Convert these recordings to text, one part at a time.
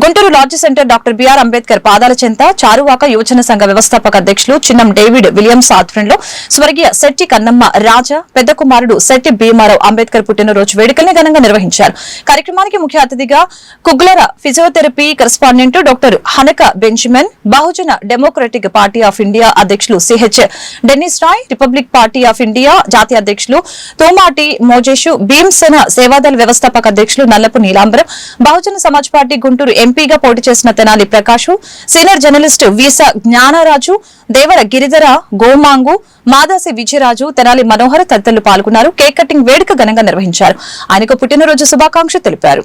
Guntur lodge centre doctor B R Ambedkar పాదాల చెంత చారువాక యువజన సంఘ వ్యవస్థాపక అధ్యక్షులు చిన్నం డేవిడ్ విలియమ్స్ ఆధ్వర్యంలో స్వర్గీయ శెట్టి కన్నమ్మ రాజా పెద్ద కుమారుడు శెట్టి భీమారావు అంబేద్కర్ పుట్టినరోజు వేడుకల్ని ఘనంగా నిర్వహించారు. కార్యక్రమానికి ముఖ్య అతిథిగా కుగ్లర physiotherapy correspondent doctor హనక Benjamin Bahujan democratic party of India అధ్యక్షులు C H Dennis Roy republic party of India జాతీయ అధ్యక్షులు తోమాటి మోజేషు భీమ్సేన సేవాదళ వ్యవస్థాపక అధ్యక్షులు నల్లపు నీలాంబరం బహుజన సమాజ్ పార్టీ గుంటూరు ఎంపీగా పోటీ చేసిన తెనాలి ప్రకాష్ సీనియర్ జర్నలిస్ట్ వీసా జ్ఞానరాజు దేవర గిరిధర గోమాంగు మాదాసి విజయరాజు తెనాలి మనోహర్ తదితరులు పాల్గొన్నారు. కేక్ కటింగ్ వేడుక ఘనంగా నిర్వహించారు. ఆయనకు పుట్టినరోజు శుభాకాంక్షలు తెలిపారు.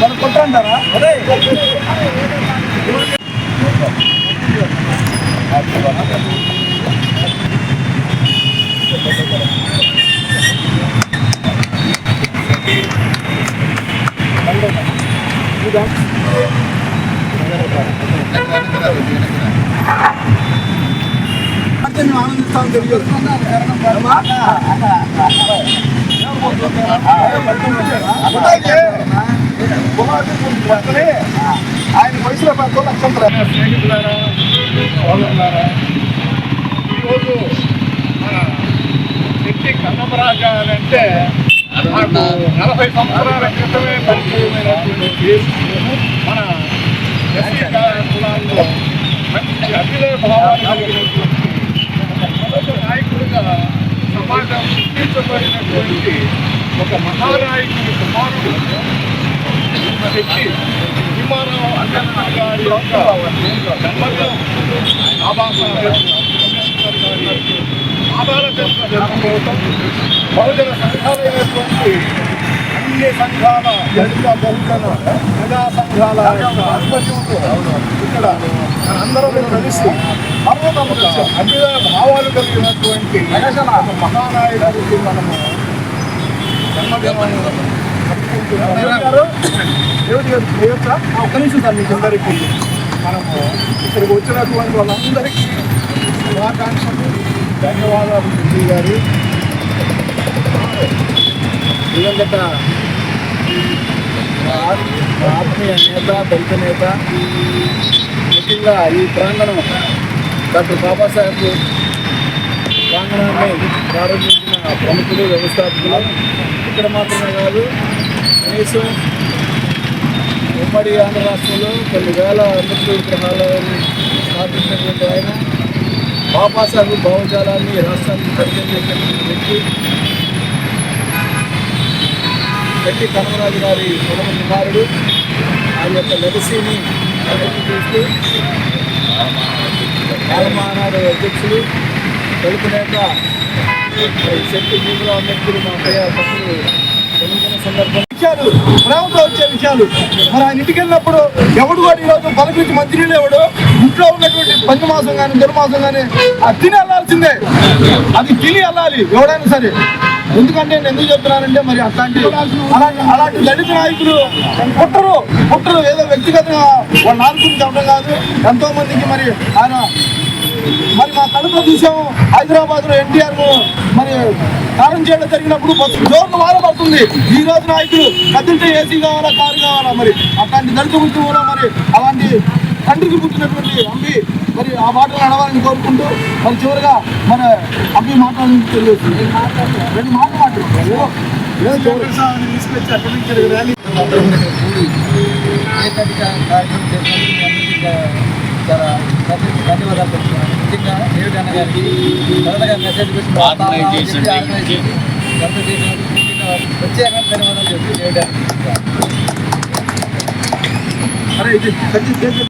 మనం కొట్టంటారా అంటే మేము ఆనందిస్తాం తెలియదు సోదరులారా ఈరోజు మన శక్తి కన్నమరాజా అని అంటే నాకు నలభై సంవత్సరాల క్రితమే పరిచయమైనటువంటి కేసు. మన ఎస్సీ కులాల్లో మంచి అభినయ భావాలు కలిగినటువంటి నాయకుడిగా సమాజం గుర్తించబడినటువంటి ఒక మహానాయకుడి కుమారుడు వ్యక్తి విమానం అంబేద్కర్ గారి యొక్క జన్మదినం ఆధార చేసిన బహుజన సంఘాలైనటువంటి అన్ని సంఘాల దళిత బహుజన ప్రజా సంఘాల ఆధ్వర్యంలో ఇక్కడ అందరం కలిసి పర్వతముగా అభ్యుదయ భావాలు కలిగినటువంటి మహానాయకుడికి మనము జన్మదినం దేవుడి గారు చేయొచ్చా ఒక్క నిమిషం సార్ మీకు అందరికీ మనము ఇక్కడికి వచ్చినటువంటి వాళ్ళందరికీ శుభాకాంక్షలు ధన్యవాదాలు విజయ్ గారి. దివంగత ఆత్మీయ నేత దళిత నేత ముఖ్యంగా ఈ ప్రాంగణం డాక్టర్ బాబాసాహెబ్ ప్రాంగణాన్ని ప్రారంభించిన ప్రముఖులు వ్యవస్థాపకులు. ఇక్కడ మాత్రమే కాదు కనీసం ఉమ్మడి ఆంధ్ర రాష్ట్రంలో కొన్ని వేల అంబేద్కర్ విగ్రహాలను స్థాపించినటువంటి ఆయన బాబాసాహెబ్ భావజాలాన్ని రాష్ట్రానికి పరిచయం చేసినటువంటి వ్యక్తి గట్టి కనమరాజు గారి ప్రథమ కుమారుడు. ఆయన యొక్క లెగసీని చూస్తూ కాలమానాడు అధ్యక్షులు తెలుపు నేత శక్తి భూమిలో అంబేద్కర్ మా అక్కయ్య పక్కన విషయాలు ప్రేమతో వచ్చే విషయాలు. మరి ఆయన ఇంటికి వెళ్ళినప్పుడు ఎవడు కూడా ఈరోజు పలకరించి మంత్రులు ఎవడు ఇంట్లో ఉన్నటువంటి పంచమాసం కానీ దుర్మాసం కానీ అది తిని వెళ్ళాల్సిందే అది తిని వెళ్ళాలి ఎవడైనా సరే. ఎందుకంటే నేను ఎందుకు చెప్తున్నానంటే మరి అట్లాంటి అలాంటి అలాంటి దళిత నాయకులు పుట్టరు పుట్టరు. ఏదో వ్యక్తిగతంగా వాళ్ళ నాయకులు చెప్పడం కాదు. ఎంతో మందికి మరి ఆయన మరి మా కడుపులో చూసాము హైదరాబాద్లో ఎన్టీఆర్ మరి కారం చేయడం జరిగినప్పుడు జోర్లు మారబడుతుంది ఈ రోజు నాయకులు కదిలితే ఏసీ కావాలా కారు కావాలా మరి? అట్లాంటి దళిత గురించి కూడా మరి అలాంటి తండ్రికి పుట్టినటువంటి అంబి మరి ఆ మాటలు నడవాలని కోరుకుంటూ మరి చివరిగా మన అంబి మాట్లాడాలని తెలియదు రెండు మాటలు మాట్లాడుతున్నారు తీసుకొచ్చి అక్కడ నుంచి ర్యాలీ. చాలా ధన్య- ధన్యవాదాలు చెప్తున్నాను ముఖ్యంగా డేవిడ్ అన్న గారికి మెసేజ్ ప్రత్యేకంగా ధన్యవాదాలు చెప్పి డేవిడ్